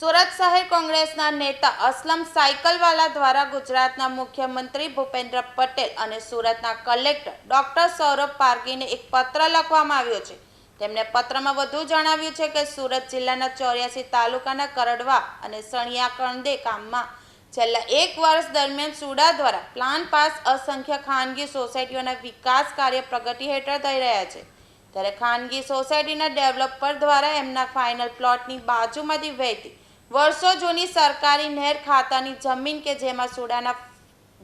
સુરત શહેર કોંગ્રેસના નેતા અસલમ સાયકલવાલા દ્વારા ગુજરાતના મુખ્યમંત્રી ભૂપેન્દ્ર પટેલ અને સુરતના કલેક્ટર ડોક્ટર સૌરભ પારગીને એક પત્ર લખવામાં આવ્યો છે. તેમણે પત્રમાં વધુ જણાવ્યું છે કે સુરત જિલ્લાના ચોર્યાસી તાલુકાના કરડવા અને સણિયા કણદે ગામમાં છેલ્લા એક વર્ષ દરમિયાન સુડા દ્વારા પ્લાન પાસ અસંખ્ય ખાનગી સોસાયટીઓના વિકાસ કાર્ય પ્રગતિ હેઠળ થઈ રહ્યા છે. ત્યારે ખાનગી સોસાયટીના ડેવલપર દ્વારા એમના ફાઇનલ પ્લોટની બાજુમાંથી વહેતી વર્ષો જૂની સરકારી નહેર ખાતાની જમીન કે જેમાં સોડાના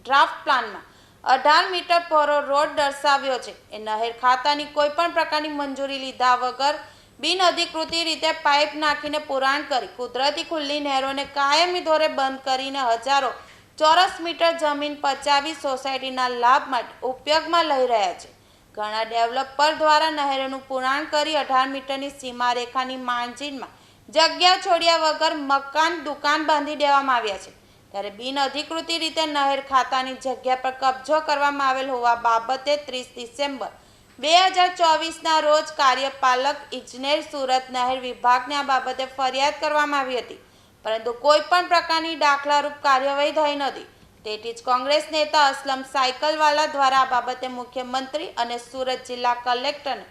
ડ્રાફ્ટ પ્લાનમાં અઢાર મીટર પહોળો રોડ દર્શાવ્યો છે. એ નહેર ખાતાની કોઈ પણ પ્રકારની મંજૂરી લીધા વગર બિનઅધિકૃતિ રીતે પાઇપ નાખીને પુરાણ કરી કુદરતી ખુલ્લી નહેરોને કાયમી ધોરે બંધ કરીને હજારો ચોરસ મીટર જમીન પચાવી સોસાયટીના લાભ માટે ઉપયોગમાં લઈ રહ્યા છે. ઘણા ડેવલપર દ્વારા નહેરોનું પુરાણ કરી અઢાર મીટરની સીમારેખાની માંજીનમાં જગ્યા છોડ્યા વગર મકાન, દુકાન બાંધી દેવામાં આવ્યા છે. ત્યારે બિન અધિકૃતિ રીતે નહેર ખાતાની જગ્યા પર કબજો કરવામાં આવેલ હોવા બાબતે ત્રીસ ડિસેમ્બર બે હજાર ચોવીસના રોજ કાર્યપાલક ઇજનેર સુરત નહેર વિભાગને આ બાબતે ફરિયાદ કરવામાં આવી હતી. પરંતુ કોઈ પણ પ્રકારની દાખલારૂપ કાર્યવાહી થઈ નથી. તેથી જ કોંગ્રેસ નેતા અસલમ સાયકલવાલા દ્વારા આ બાબતે મુખ્યમંત્રી અને સુરત જિલ્લા કલેક્ટરને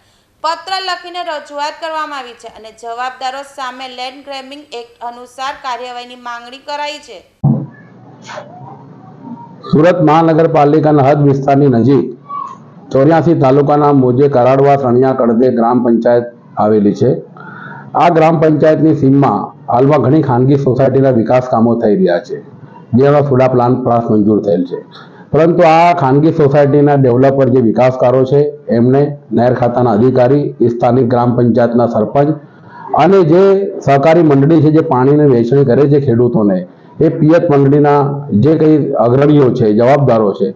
પત્ર લખીને રજૂઆત કરવામાં આવી છે અને જવાબદારો સામે લેન્ડ ગ્રેબિંગ એક્ટ અનુસાર કાર્યવાહીની માંગણી કરાઈ છે. સુરત મહાનગરપાલિકાના હદ વિસ્તારની નજીક ચોર્યાસી તાલુકાના મોજે કરાડવા સણિયા કડદે ગ્રામ પંચાયત આવેલી છે. આ ગ્રામ પંચાયતની સીમમાં હાલમાં ઘણી ખાનગી સોસાયટીના વિકાસ કામો થઈ રહ્યા છે. જેવા સુડા પ્લાન પાસ મંજૂર થયેલ છે. પરંતુ આ ખાનગી સોસાયટીના ડેવલપર જે વિકાસકારો છે, એમને નહેર ખાતાના અધિકારી સ્થાનિક ગ્રામ પંચાયતના સરપંચ અને જે સહકારી મંડળી છે, જે પાણીની વહેંચણી કરે છે ખેડૂતોને, એ પિયત મંડળીના જે કંઈ અગ્રણીઓ છે, જવાબદારો છે,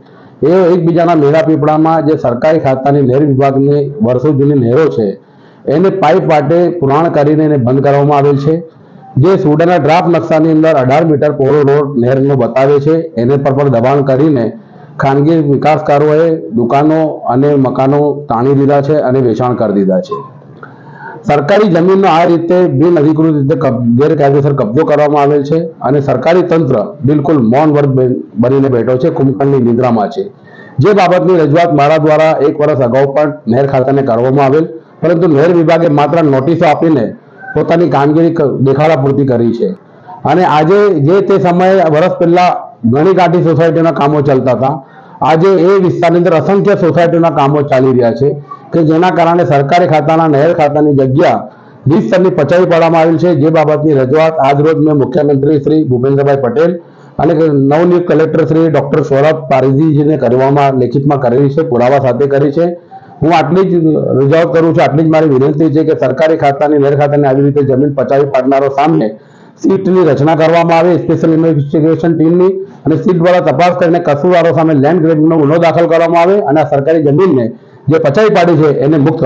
એ એકબીજાના મેળા પીપળામાં જે સરકારી ખાતાની નહેર વિભાગની વર્ષો જૂની નહેરો છે, એને પાઇપ વાટે પુરાણ કરીને એને બંધ કરવામાં આવેલ છે. જે સુડાના ડ્રાફ્ટ નકશાની અંદર અઢાર મીટર પોળો રોડ નહેરનો બતાવે છે, એને પર પણ દબાણ કરીને ખાનગી વિકાસકારોએ દુકાનો અને મકાનો તાણી દીધા છે અને વેચાણ કરી દીધા છે. સરકારી જમીનનો આ રીતે બિન રીતે ગેરકાયદેસર કબજો કરવામાં આવેલ છે અને સરકારી તંત્ર બિલકુલ મૌન વર્ગ બન- બનીને બેઠો છે કુંભકર્ણની નિદ્રામાં છે. જે બાબતની રજૂઆત મારા દ્વારા એક વર્ષ અગાઉ પણ નહેર ખાતાને કરવામાં આવેલ, પરંતુ નહેર વિભાગે માત્ર નોટિસો આપીને પોતાની કામગીરી દેખાડા પૂરતી કરી છે. અને આજે જે તે સમયે વર્ષ પહેલા ઘણી કાંઠી સોસાયટીના કામો ચાલતા હતા. આજે એ વિસ્તારની અંદર અસંખ્ય સોસાયટીના કામો ચાલી રહ્યા છે કે જેના કારણે સરકારી ખાતાના નહેર ખાતાની જગ્યા વીસ સ્તરની પચાવી પાડવામાં આવેલ છે. જે બાબતની રજૂઆત આજ રોજ મેં મુખ્યમંત્રી શ્રી ભૂપેન્દ્રભાઈ પટેલ અને નવનિયુક્ત કલેક્ટર શ્રી ડૉક્ટર સૌરભ પારીજીને કરવામાં, લેખિતમાં કરેલી છે, પુરાવા સાથે કરી છે. હું આટલી જ રજૂઆત કરું છું. આટલી જ મારી વિનંતી છે કે સરકારી ખાતાની, નહેર ખાતાની આવી રીતે જમીન પચાવી પાડનારો સામે સીટની રચના કરવામાં આવે. સ્પેશિયલ ઇન્વેસ્ટિગેશન ટીમની અને સીટ દ્વારા તપાસ કરીને કસૂરવારો સામે લેન્ડ ગ્રેડિંગનો ગુનો દાખલ કરવામાં આવે અને સરકારી જમીનને જે પચાવી પાડી છે એને મુક્ત